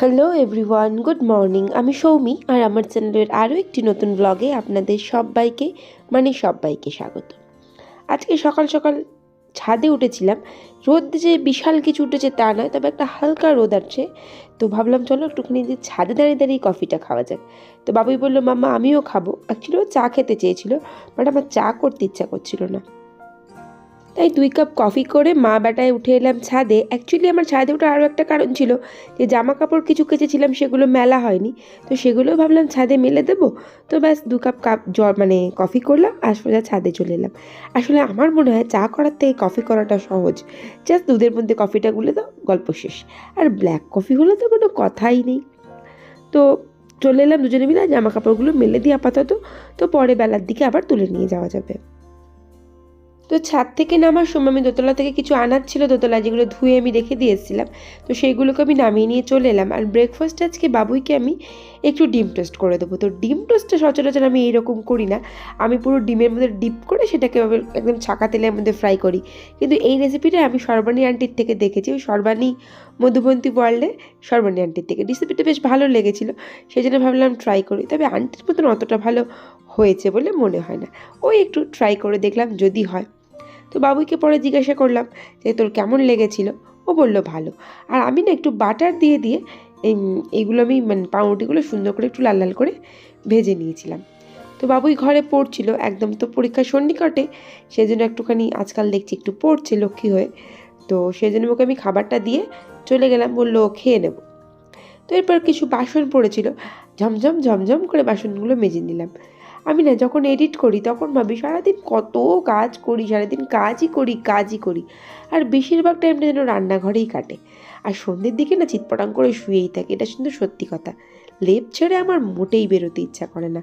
Hello everyone good morning আমি সৌমি, আর আমার চ্যানেলের আরও একটি নতুন ব্লগে আপনাদের সবাইকে মানে সবাইকে স্বাগত। আজকে সকাল সকাল ছাদে উঠেছিলাম। রোদ যে বিশাল কিছু উঠেছে তা নয়, তবে একটা হালকা রোদ আছে। তো ভাবলাম, চলো একটুখানি যে ছাদে দাঁড়িয়ে দাঁড়িয়ে কফিটা খাওয়া যাক। তো বাবুই বলল, মাম্মা, আমিও খাব। অ্যাকচুয়ালি ও চা খেতে চেয়েছিল বাট আমার চা করতে ইচ্ছা করছিল না। তাই দুই কাপ কফি করে মা বেটায় উঠে এলাম ছাদে। অ্যাকচুয়ালি আমার ছাদে ওঠার আরও একটা কারণ ছিল যে জামা কাপড় কিছু কেচেছিলাম, সেগুলো মেলা হয়নি। তো সেগুলো ভাবলাম ছাদে মেলে দেবো। তো ব্যাস দু কাপ কাপ জ্বর মানে কফি করলাম, আর সোজা ছাদে চলে এলাম। আসলে আমার মনে হয় চা করার থেকে কফি করাটা সহজ। জাস্ট দুধের মধ্যে কফিটা গুলে দাও, গল্প শেষ। আর ব্ল্যাক কফি হলে তো কোনো কথাই নেই। তো চলে এলাম দুজনে মিলে জামা কাপড়গুলো মেলে দিই আপাতত। তো পরে বেলার দিকে আবার তুলে নিয়ে যাওয়া যাবে। তো ছাদ থেকে নামার সময় আমি দোতলা থেকে কিছু আনার ছিল দোতলা যেগুলো ধুয়ে আমি রেখে দিয়েছিলাম। তো সেইগুলোকে আমি নামিয়ে নিয়ে চলে এলাম। আর ব্রেকফাস্ট আজকে বাবুইকে আমি একটু ডিম টোস্ট করে দেবো। তো ডিম টোস্টটা সচরাচর আমি এইরকম করি না। আমি পুরো ডিমের মধ্যে ডিপ করে সেটাকে একদম ছাকা তেলের মধ্যে ফ্রাই করি। কিন্তু এই রেসিপিটা আমি সর্বাণী আন্টির থেকে দেখেছি। ওই সর্বাণী মধুবন্তী ওয়ার্ল্ডে সর্বাণী আন্টির থেকে। রেসিপিটা বেশ ভালো লেগেছিলো সেই জন্য ভাবলাম ট্রাই করি। তবে আন্টির মতন অতটা ভালো হয়েছে বলে মনে হয় না। ওই একটু ট্রাই করে দেখলাম যদি হয়। তো বাবুইকে পরে জিজ্ঞাসা করলাম যে, তোর কেমন লেগেছিল? ও বলল, ভালো। আর আমি না একটু বাটার দিয়ে দিয়ে এই- এইগুলো আমি মানে পাউরুটিগুলো সুন্দর করে একটু লাল লাল করে ভেজে নিয়েছিলাম। তো বাবুই ঘরে পড়ছিল, একদম তো পরীক্ষার সন্নিকটে সেই জন্য একটুখানি আজকাল দেখছি একটু পড়ছে লক্ষ্মী হয়ে। তো সেই জন্য ওকে আমি খাবারটা দিয়ে চলে গেলাম, বলল, খেয়ে নেব। তো এরপর কিছু বাসন পড়েছিল, ঝমঝম ঝমঝম করে বাসনগুলো মেজে নিলাম। আমি না যখন এডিট করি, তখন ভাবি, সারাদিন কত কাজ করি, সারাদিন কাজই করি কাজই করি। আর বেশিরভাগ টাইমটা যেন রান্নাঘরেই কাটে। আর সন্ধ্যের দিকে না চিৎপটাং করে শুয়েই থাকে, এটা কিন্তু সত্যি কথা। লেপ ছেড়ে আমার মোটেই বেরোতে ইচ্ছা করে না।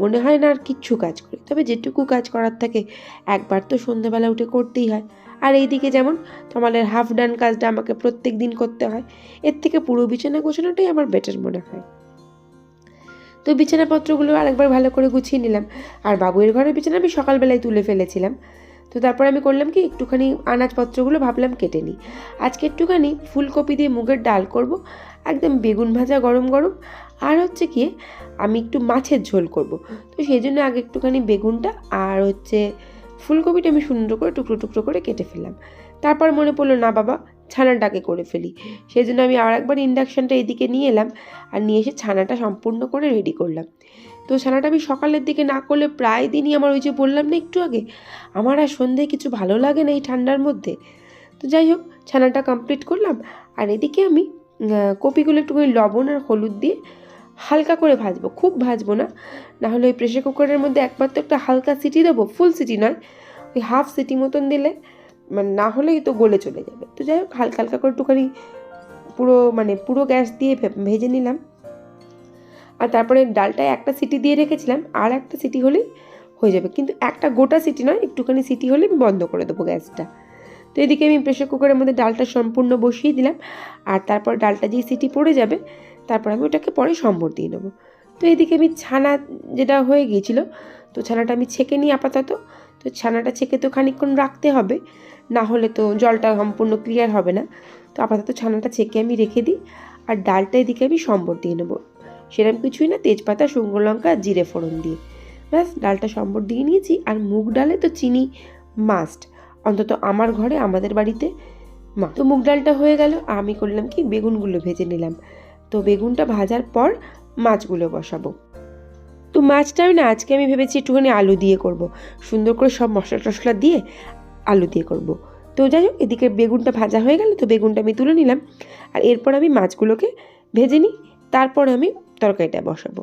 মনে হয় না আর কিচ্ছু কাজ করি। তবে যেটুকু কাজ করার থাকে, একবার তো সন্ধ্যাবেলা উঠে করতেই হয়। আর এইদিকে যেমন তোমাদের হাফ ডান কাজটা আমাকে প্রত্যেক দিন করতে হয়, এর থেকে পুরো বিছানা গোছানোটাই আমার বেটার মনে হয়। তো বিছানাপত্রগুলো আরেকবার ভালো করে গুছিয়ে নিলাম। আর বাবুয়ের ঘরের বিছানা আমি সকালবেলায় তুলে ফেলেছিলাম। তো তারপর আমি করলাম কি, একটুখানি আনাজপত্রগুলো ভাবলাম কেটে নিই। আজকে একটুখানি ফুলকপি দিয়ে মুগের ডাল করব, একদম বেগুন ভাজা গরম গরম। আর হচ্ছে কি, আমি একটু মাছের ঝোল করব। তো সেই জন্য আগে একটুখানি বেগুনটা আর হচ্ছে ফুলকপিটা আমি সুন্দর করে টুকরো টুকরো করে কেটে ফেললাম। তারপর মনে পড়ল, না বাবা ছানাটাকে করে ফেলি। সেই জন্য আমি আর একবার ইন্ডাকশানটা এদিকে নিয়ে এলাম আর নিয়ে এসে ছানাটা সম্পূর্ণ করে রেডি করলাম। তো ছানাটা আমি সকালের দিকে না করলে প্রায় দিনই আমার ওই যে বললাম না একটু আগে, আমার আর সন্ধ্যায় কিছু ভালো লাগে না এই ঠান্ডার মধ্যে। তো যাই হোক, ছানাটা কমপ্লিট করলাম আর এদিকে আমি কপিগুলো একটুখানি লবণ আর হলুদ দিয়ে হালকা করে ভাজবো। খুব ভাজবো না না হলে ওই প্রেশার কুকারের মধ্যে তো একটা হালকা সিটি দেবো ফুল সিটি নয়, ওই হাফ সিটি মতন দিলে মানে না হলেই তো গলে চলে যাবে। তো যাই হোক, হালকা হালকা করে একটুখানি পুরো মানে পুরো গ্যাস দিয়ে ভেজে নিলাম। আর তারপরে ডালটায় একটা সিটি দিয়ে রেখেছিলাম, আর একটা সিটি হলেই হয়ে যাবে। কিন্তু একটা গোটা সিটি নয়, একটুখানি সিটি হলে আমি বন্ধ করে দেবো গ্যাসটা। তো এদিকে আমি প্রেশার কুকারের মধ্যে ডালটা সম্পূর্ণ বসিয়ে দিলাম, আর তারপর ডালটা যেই সিটি পড়ে যাবে, তারপর আমি ওটাকে পরে সম্বর দিয়ে নেব। তো এদিকে আমি ছানা যেটা হয়ে গিয়েছিল, তো ছানাটা আমি ছেঁকে নিই আপাতত। তো ছানাটা ছেঁকে তো খানিকক্ষণ রাখতে হবে, না হলে তো জলটা সম্পূর্ণ ক্লিয়ার হবে না। তো আপাতত ছানাটা ছেঁকে আমি রেখে দিই, আর ডালটা এদিকে আমি সম্বর দিয়ে নেব। সেরকম কিছুই না, তেজপাতা, শুকনো লঙ্কা, জিরে ফোড়ন দিয়ে। ব্যাস, ডালটা সম্বর দিয়ে নিয়েছি, আর মুগ ডালে তো চিনি মাস্ট অন্তত আমার ঘরে, আমাদের বাড়িতে মা। তো মুগ ডালটা হয়ে গেল, আমি করলাম কি, বেগুনগুলো ভেজে নিলাম। তো বেগুনটা ভাজার পর মাছগুলো বসাবো। তো মাছটা আমি না, আজকে আমি ভেবেছি একটুখানি আলু দিয়ে করব। সুন্দর করে সব মশলা টশলা দিয়ে আলু দিয়ে করব। তো যাই হোক, এদিকে বেগুনটা ভাজা হয়ে গেল, তো বেগুনটা আমি তুলে নিলাম। আর এরপর আমি মাছগুলোকে ভেজে নিই, তারপর আমি তরকারিটা বসাবো।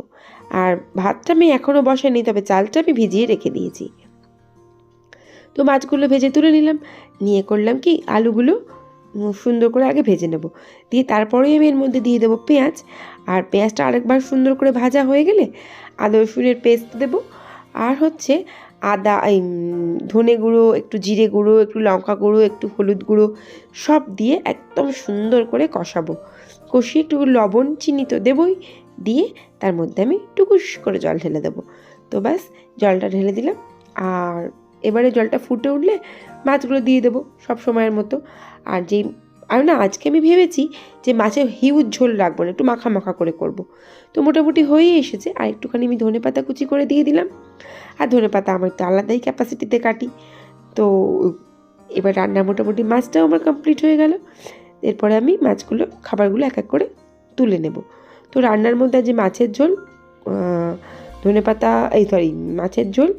আর ভাতটা আমি এখনও বসাইনি, তবে চালটা আমি ভিজিয়ে রেখে দিয়েছি। তো মাছগুলো ভেজে তুলে নিলাম। নিয়ে করলাম কি, আলুগুলো সুন্দর করে আগে ভেজে নেব। দিয়ে তারপরেই আমি এর মধ্যে দিয়ে দেবো পেঁয়াজ। আর পেঁয়াজটা আরেকবার সুন্দর করে ভাজা হয়ে গেলে আদা রসুনের পেস্ট দেবো। আর হচ্ছে আদা ধনে গুঁড়ো, একটু জিরে গুঁড়ো, একটু লঙ্কা গুঁড়ো, একটু হলুদ গুঁড়ো সব দিয়ে একদম সুন্দর করে কষাবো। কষিয়ে একটু লবণ চিনি তো দেবই। দিয়ে তার মধ্যে আমি টুকুস করে জল ঢেলে দেবো। তো ব্যাস, জলটা ঢেলে দিলাম। আর এবারে জলটা ফুটে উঠলে মাছগুলো দিয়ে দেবো সব সময়ের মতো। আর যেই আর না, আজকে আমি ভেবেছি যে মাছের হিউজ ঝোল রাখব না, একটু মাখা মাখা করে করব। তো মোটামুটি হয়েই এসেছে। আর একটুখানি আমি ধনে পাতা কুচি করে দিয়ে দিলাম। আর ধনে পাতা আমার একটু আলাদাই ক্যাপাসিটিতে কাটি। তো এবার রান্না মোটামুটি মাছটাও আমার কমপ্লিট হয়ে গেল। এরপরে আমি মাছগুলো, খাবারগুলো এক এক করে তুলে নেব। তো রান্নার মধ্যে যে মাছের ঝোল ধনে পাতা, এই সরি মাছের ঝোল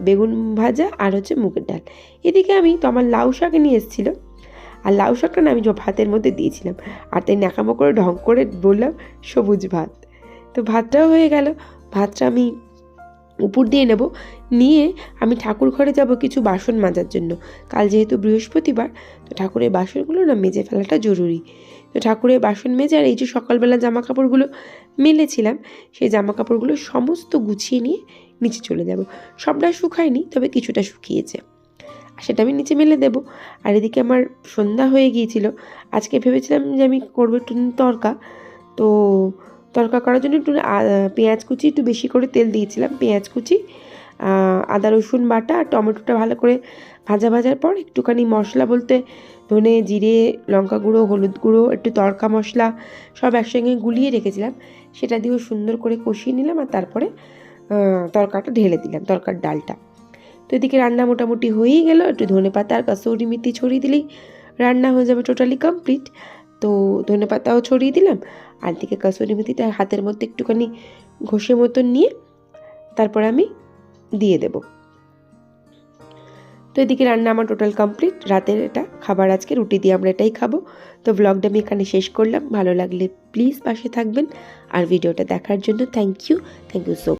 বেগুন ভাজা আর হচ্ছে মুগের ডাল। এদিকে আমি তো আমার লাউ শাক নিয়ে এসেছিল। আর লাউ শাকটা না আমি ভাতের মধ্যে দিয়েছিলাম। আর তাই ন্যাকামো করে ঢং করে বললাম, সবুজ ভাত। তো ভাতটাও হয়ে গেল। ভাতটা আমি উপর দিয়ে নেব। নিয়ে আমি ঠাকুর ঘরে যাব কিছু বাসন মাজার জন্য। কাল যেহেতু বৃহস্পতিবার, তো ঠাকুরের বাসনগুলো না মেজে ফেলাটা জরুরি। তো ঠাকুরের বাসন মেজে আর এই যে সকালবেলা জামা কাপড়গুলো মেলেছিলাম, সেই জামা কাপড়গুলো সমস্ত গুছিয়ে নিয়ে নিচে চলে যাব। সবটা শুকায়নি তবে কিছুটা শুকিয়েছে আর সেটা আমি নিচে মেলে দেবো। আর এদিকে আমার সন্ধ্যা হয়ে গিয়েছিল। আজকে ভেবেছিলাম যে আমি করব একটু তরকা। তো তরকা করার জন্য একটু পেঁয়াজ কুচি একটু বেশি করে তেল দিয়েছিলাম, পেঁয়াজ কুচি আদা, রসুন বাটা আর টমেটোটা ভালো করে ভাজা ভাজার পর একটুখানি মশলা বলতে ধনে, জিরে, লঙ্কা গুঁড়ো, হলুদ গুঁড়ো, একটু তড়কা মশলা সব একসঙ্গে গুলিয়ে রেখেছিলাম। সেটা দিয়েও সুন্দর করে কষিয়ে নিলাম আর তারপরে তরকাটা ঢেলে দিলাম তরকার ডালটা। তো এদিকে রান্না মোটামুটি হয়েই গেল, একটু ধনে পাতা আর কাসৌরি মেথি ছড়িয়ে দিলেই রান্না হয়ে যাবে টোটালি কমপ্লিট তো ধনে পাতাও ছড়িয়ে দিলাম, আর দিকে কাসুরি মেথিটা হাতের মধ্যে একটুখানি ঘষে মতন নিয়ে তারপর আমি দিয়ে দেব। তো এদিকে রান্না আমার টোটাল কমপ্লিট রাতের এটা খাবার আজকে, রুটি দিয়ে আমরা এটাই খাব। তো ব্লগটা আমি এখানে শেষ করলাম, ভালো লাগলে প্লিজ পাশে থাকবেন, আর ভিডিওটা দেখার জন্য thank you thank you so